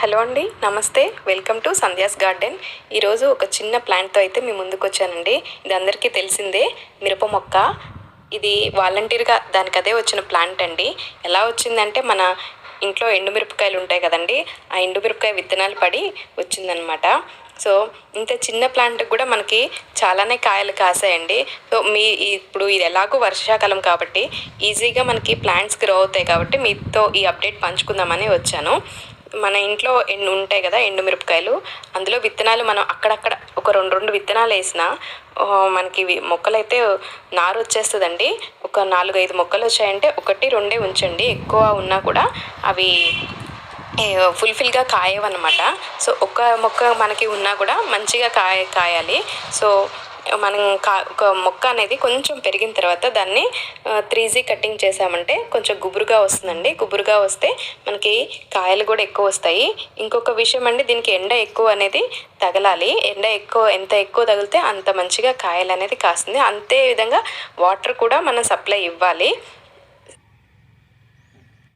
Hello అండి నమస్తే. Welcome to Sandhya's garden. ఈరోజు ఒక చిన్న ప్లాంట్తో అయితే మీ ముందుకు వచ్చానండి. ఇది అందరికీ తెలిసిందే మిరప మొక్క. ఇది వాలంటీర్గా దానికి అదే వచ్చిన ప్లాంట్ అండి. ఎలా వచ్చిందంటే మన ఇంట్లో ఎండుమిరపకాయలు ఉంటాయి కదండి ఆ ఎండుమిరపకాయ విత్తనాలు పడి వచ్చిందనమాట. సో ఇంత చిన్న ప్లాంట్ కూడా మనకి చాలానే కాయలు కాసాయండి. సో మీ ఇప్పుడు ఇది ఎలాగో వర్షాకాలం కాబట్టి ఈజీగా మనకి ప్లాంట్స్ గ్రో అవుతాయి కాబట్టి మీతో ఈ అప్డేట్ పంచుకుందామని వచ్చాను. మన ఇంట్లో ఎండు ఉంటాయి కదా ఎండు మిరపకాయలు. అందులో విత్తనాలు మనం అక్కడక్కడ ఒక రెండు రెండు విత్తనాలు వేసినా మనకి మొక్కలైతే నారు వచ్చేస్తుందండి. ఒక నాలుగు ఐదు మొక్కలు వచ్చాయంటే ఒకటి రెండే ఉంచండి. ఎక్కువ ఉన్నా కూడా అవి ఫుల్ఫిల్గా కాయవన్నమాట. సో ఒక మొక్క మనకి ఉన్నా కూడా మంచిగా కాయ కాయాలి. సో మనం కా ఒక మొక్క అనేది కొంచెం పెరిగిన తర్వాత దాన్ని త్రీజీ కటింగ్ చేసామంటే కొంచెం గుబురుగా వస్తుందండి. గుబురుగా వస్తే మనకి కాయలు కూడా ఎక్కువ వస్తాయి. ఇంకొక విషయం అండి దీనికి ఎండ ఎక్కువ అనేది తగలాలి. ఎండ ఎక్కువ ఎంత ఎక్కువ తగిలితే అంత మంచిగా కాయలు అనేది కాస్తుంది. అంతే విధంగా వాటర్ కూడా మనం సప్లై ఇవ్వాలి.